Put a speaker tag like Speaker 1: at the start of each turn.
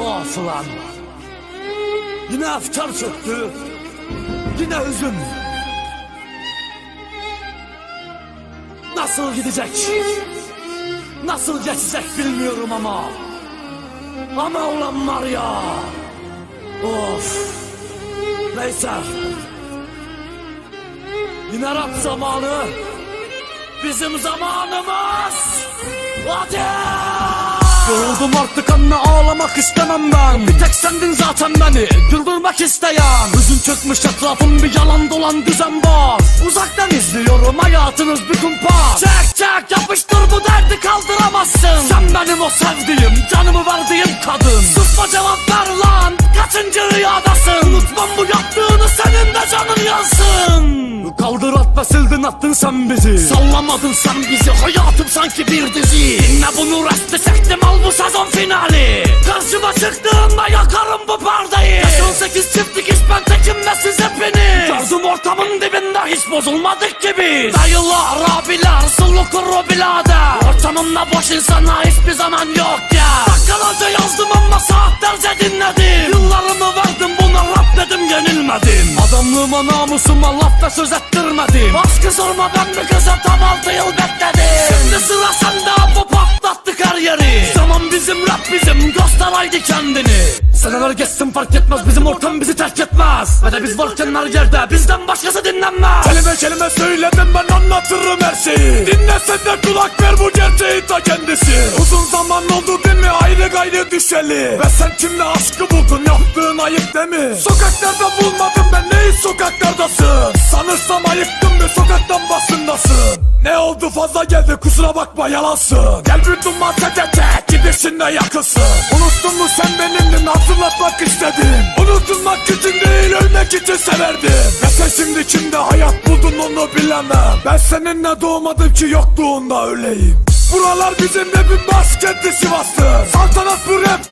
Speaker 1: of ulan. Yine aftar çöktü. Yine hüzün. Nasıl gidecek? Nasıl geçecek bilmiyorum ama. Ama ulan var ya. Of. Neyse. Yine Rab zamanı. Bizim zamanımız. Hadi. Yoruldum artık anne ağlamak istemem ben. Bir tek sendin zaten beni güldürmek isteyen. Hüzün çökmüş etrafım bir yalan dolan düzenbaz Uzaktan izliyorum hayatınız bir kumpas. Çek çek yapıştır bu derdi kaldıramazsın. Sen benim o sevdiğim canımı verdiğim kadın. Susma cevap ver lan kaçıncı rüyadasın? Unutmam bu yaptığını at ve sildin attın sen bizi. Sallamadın sen bizi hayatım sanki bir dizi. Dinle bunu resti çektim al bu sezon finali. Karşıma çıktığında yakarım bu perdayı Yaş 18 çiftlik iş ben tekim ve siz hepiniz. Gördüm ortamın dibinde hiç bozulmadık gibi Dayılar abiler sulu kuru birader. Ortamımda boş insana hiçbir zaman yok ya Dakikalarca yazdım ama saatlerce dinledim Adamlığıma namusuma laf ve söz ettirmedim. Aşkı sorma ben bir kıza tam altı yıl bekledim? Şimdi sıra sende bu patlattık her yeri. Zaman bizim rap bizim göster haydi kendini Seneler geçsin fark etmez bizim ortam bizi terk etmez. Ve de biz varken her yerde bizden başkası dinlenmez.
Speaker 2: Kelime kelime söyledim ben anlatırım her şeyi. Dinle sen de kulak ver bu gerçeği ta kendisi. Uzun zaman oldu değil mi ayrı gayrı düşeli. Ve sen kimle aşkı buldun yaptığın ayıp değil mi? Sokaklarda bulmadım ben neyi sokaklardasın? Sanırsam ayıktım bir sokaktan basındasın ne oldu fazla geldi kusura bakma yalansın. Gel bir duman teke tek gidişinle yakılsın Unuttun mu sen benimdin hatırlatmak istedim Unutulmak için değil ölmek için severdim Ve sen şimdi kimde hayat buldun onu bilemem. Ben seninle doğmadım ki yokluğunda öleyim Buralar bizim evin başkenti Sivas'tır. Saltanat bu rap